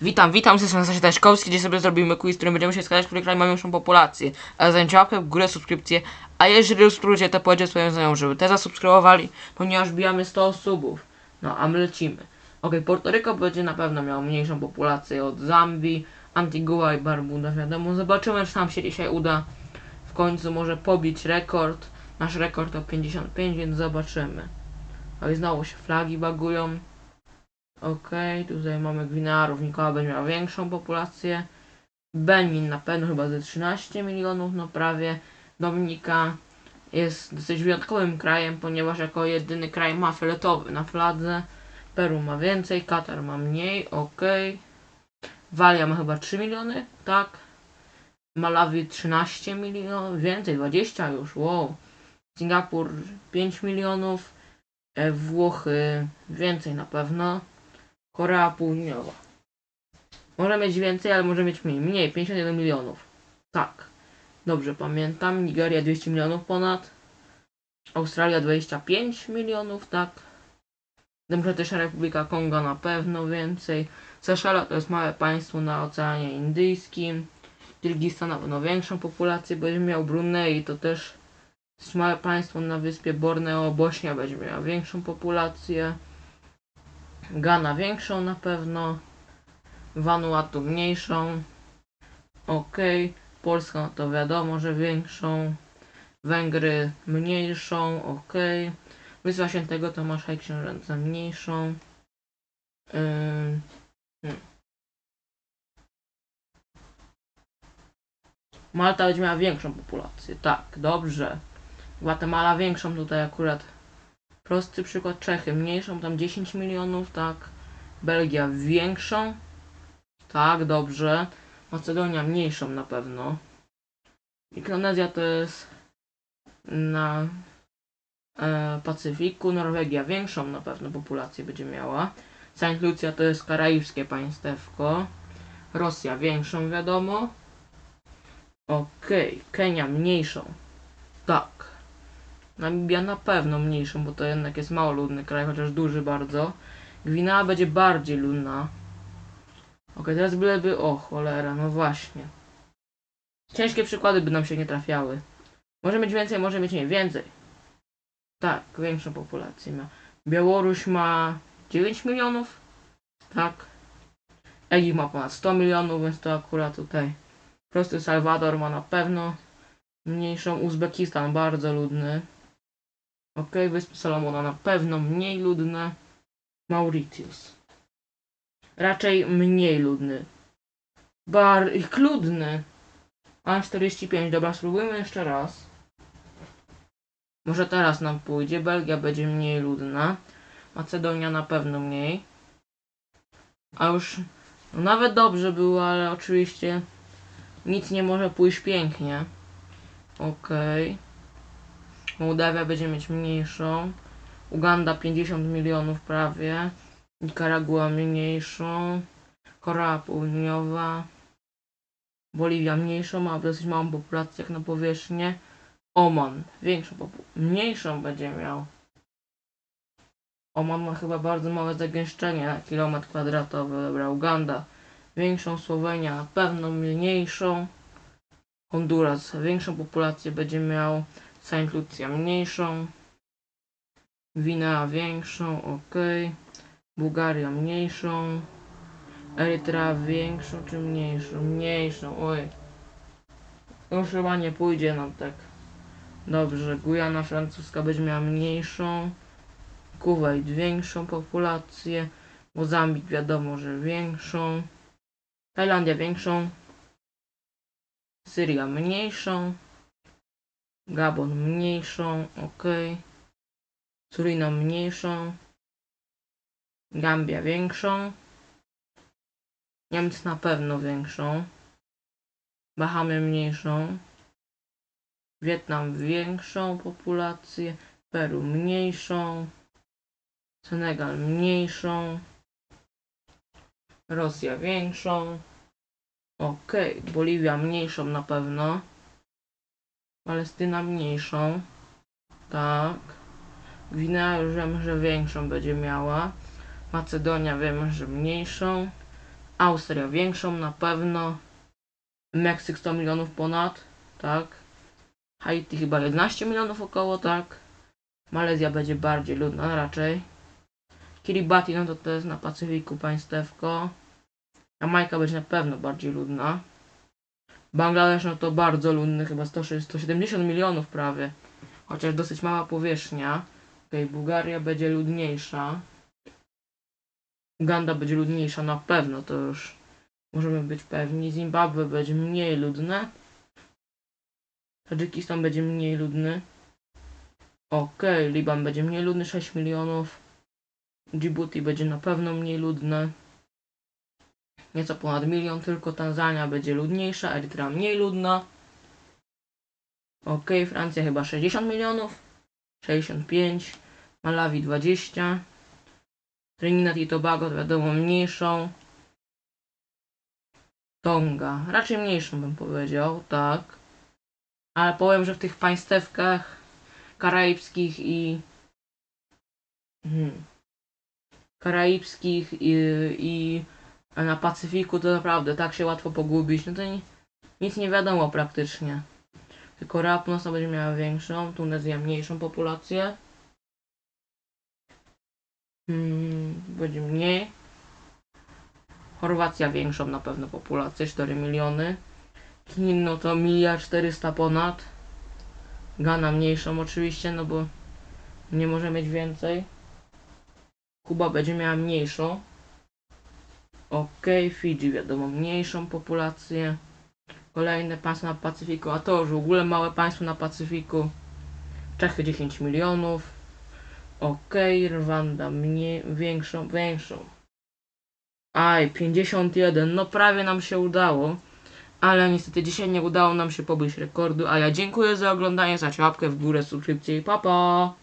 Witam, witam, jestem Stasia Taśkowski, gdzie sobie zrobimy quiz, w którym będziemy się wskazać, który kraj ma większą populację. A zajęcie łapkę w górę, subskrypcję, a jeżeli usubskrybujecie, to powiedzcie swoim znajomym, żeby te zasubskrybowali, ponieważ bijamy 100 subów. No, a my lecimy. Okej, Portoryko będzie na pewno miał mniejszą populację od Zambii, Antigua i Barbuda, wiadomo. Zobaczymy, czy nam się dzisiaj uda w końcu może pobić rekord. Nasz rekord to 55, więc zobaczymy. Ale znowu się flagi bagują. Okej, tutaj mamy Gwinea Równikowa będzie miała większą populację. Benin na pewno chyba ze 13 milionów, no prawie. Dominika jest dosyć wyjątkowym krajem, ponieważ jako jedyny kraj ma fioletowy na fladze. Peru ma więcej, Katar ma mniej, okej. Walia ma chyba 3 miliony, tak. Malawi 13 milionów, więcej, 20 już, wow. Singapur 5 milionów, e, Włochy więcej na pewno. Korea Południowa. Może mieć więcej, ale może mieć mniej. Mniej, 51 milionów. Tak. Dobrze pamiętam. Nigeria 200 milionów ponad. Australia 25 milionów, tak. Demokratyczna Republika Konga na pewno więcej. Seszela to jest małe państwo na Oceanie Indyjskim. Kirgistan na pewno większą populację będzie miał. Brunei to też jest małe państwo na wyspie Borneo. Bośnia będzie miała większą populację. Gana większą na pewno. Vanuatu mniejszą. Ok. Polska no to wiadomo, że większą. Węgry mniejszą. Ok. Wyspa Świętego Tomasza i Książęca mniejszą. Ym, hmm. Malta będzie miała większą populację. Tak, dobrze. Gwatemala większą tutaj akurat. Prosty przykład Czechy mniejszą, tam 10 milionów, tak. Belgia większą. Tak, dobrze. Macedonia mniejszą na pewno. Mikronezja to jest na e, Pacyfiku. Norwegia większą na pewno populację będzie miała. Saint Lucia to jest karaibskie państewko. Rosja większą wiadomo. Okej, Kenia mniejszą. Tak. Namibia na pewno mniejszą, bo to jednak jest mało ludny kraj, chociaż duży bardzo. Gwinea będzie bardziej ludna. Ok, teraz byleby... O, cholera, no właśnie. Ciężkie przykłady by nam się nie trafiały. Może mieć więcej, może mieć nie. Więcej. Tak, większą populację ma. Białoruś ma 9 milionów. Tak. Egipt ma ponad 100 milionów, więc to akurat tutaj. Prosty Salwador ma na pewno mniejszą. Uzbekistan bardzo ludny. Ok, Wyspy Salomona na pewno mniej ludne. Mauritius. Raczej mniej ludny. Bar... ludny. A 45, dobra, spróbujmy jeszcze raz. Może teraz nam pójdzie. Belgia będzie mniej ludna. Macedonia na pewno mniej. A już no nawet dobrze było, ale oczywiście nic nie może pójść pięknie. Okej. Mołdawia będzie mieć mniejszą. Uganda 50 milionów prawie. Nikaragua mniejszą. Korea Południowa. Boliwia mniejszą, ma dosyć małą populację jak na powierzchnię. Oman większą. Mniejszą będzie miał. Oman ma chyba bardzo małe zagęszczenie na kilometr kwadratowy. Dobra, Uganda większą. Słowenia na pewno mniejszą. Honduras większą populację będzie miał. Saint Lucia mniejszą. Gwinea większą, ok. Bułgaria mniejszą. Erytrea większą czy mniejszą? Mniejszą, oj. Już chyba nie pójdzie nam tak. Dobrze, Gujana francuska będzie miała mniejszą. Kuwait większą populację. Mozambik wiadomo, że większą. Tajlandia większą. Syria mniejszą. Gabon mniejszą, ok. Surinam mniejszą. Gambia większą. Niemcy na pewno większą. Bahamy mniejszą. Wietnam większą populację. Peru mniejszą. Senegal mniejszą. Rosja większą. Ok, Boliwia mniejszą na pewno. Palestyna mniejszą. Tak. Gwinea już wiem, że większą będzie miała. Macedonia wiem, że mniejszą. Austria większą na pewno. Meksyk 100 milionów ponad, tak. Haiti chyba 11 milionów około, tak. Malezja będzie bardziej ludna raczej. Kiribati, no to to jest na Pacyfiku państewko. Jamajka będzie na pewno bardziej ludna. Bangladesz, no to bardzo ludny, chyba 100, 170 milionów prawie. Chociaż dosyć mała powierzchnia. Okej, Bułgaria będzie ludniejsza. Uganda będzie ludniejsza na pewno, to już możemy być pewni. Zimbabwe będzie mniej ludne. Tadżykistan będzie mniej ludny. Okej, Liban będzie mniej ludny, 6 milionów. Djibouti będzie na pewno mniej ludne. Nieco ponad milion, tylko Tanzania będzie ludniejsza, Erytrea mniej ludna. Okej, Francja chyba 60 milionów. 65. Malawi 20. Trinidad i Tobago to wiadomo mniejszą. Tonga, raczej mniejszą bym powiedział, tak. Ale powiem, że w tych państewkach karaibskich i hmm, karaibskich i, i na Pacyfiku to naprawdę tak się łatwo pogubić, no to ni- nic nie wiadomo praktycznie. Tylko Północna będzie miała większą, Tunezja mniejszą populację. Hmm, będzie mniej. Chorwacja większą na pewno populację, 4 miliony. Chin no to miliard 400 ponad. Ghana mniejszą oczywiście, no bo nie może mieć więcej. Kuba będzie miała mniejszą. Okej, Fidżi wiadomo mniejszą populację. Kolejne państwo na Pacyfiku, a to już w ogóle małe państwo na Pacyfiku. Czechy 10 milionów. Okej, Rwanda mniej, większą, większą. Aj, 51, no prawie nam się udało. Ale niestety dzisiaj nie udało nam się pobyć rekordu, a ja dziękuję za oglądanie, za łapkę w górę, subskrypcję i pa pa!